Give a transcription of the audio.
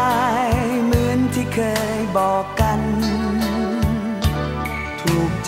ย